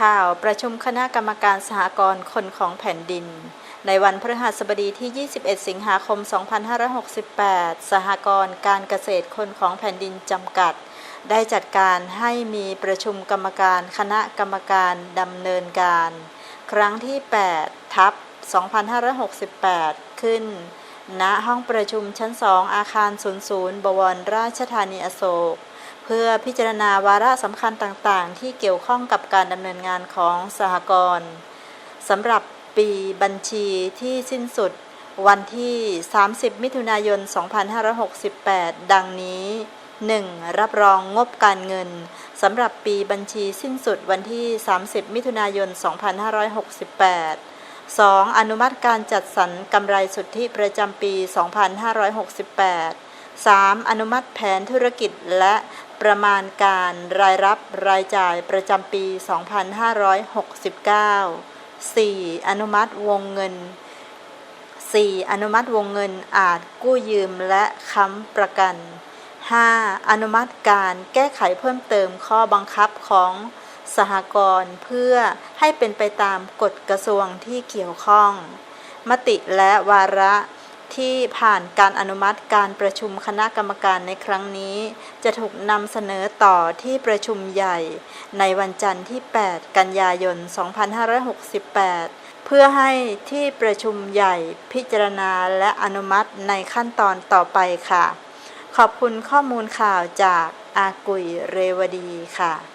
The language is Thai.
ข่าวประชุมคณะกรรมการสหกรณ์คนของแผ่นดิน ในวันพฤหัสบดีที่ 21 สิงหาคม 2568 สหกรณ์การเกษตรคนของแผ่นดินจำกัด ได้จัดการให้มีประชุมกรรมการคณะกรรมการดำเนินการ ครั้งที่ 8 ทับ 2568 ขึ้น ณ ห้องประชุมชั้น 2 อาคาร 00 บวรราชธานีอโศก เพื่อพิจารณาวาระสำคัญต่างๆ ที่เกี่ยวข้องกับการดำเนินงานของสหกรณ์สำหรับปีบัญชีที่สิ้นสุดวันที่ 30 มิถุนายน 2568 ดังนี้ 1. รับรองงบการเงินสำหรับปีบัญชีสิ้นสุดวันที่ 30 มิถุนายน 2568 2. อนุมัติการจัดสรรกำไรสุทธิประจำปี 2568 3. อนุมัติแผนธุรกิจและประมาณการรายรับรายจ่ายประจำปี 2569 4. อนุมัติวงเงิน 4. อนุมัติวงเงินอาจกู้ยืมและค้ำประกัน 5. อนุมัติการแก้ไขเพิ่มเติมข้อบังคับของสหกรณ์เพื่อให้เป็นไปตามกฎกระทรวงที่เกี่ยวข้อง มติและวาระ ที่ผ่านการอนุมัติการประชุมคณะกรรมการในครั้งนี้ จะถูกนำเสนอต่อที่ประชุมใหญ่ ในวันจันทร์ที่ 8 กันยายน 2568 เพื่อให้ที่ประชุมใหญ่พิจารณาและอนุมัติในขั้นตอนต่อไปค่ะ ขอบคุณข้อมูลข่าวจากอากุยเรวดีค่ะ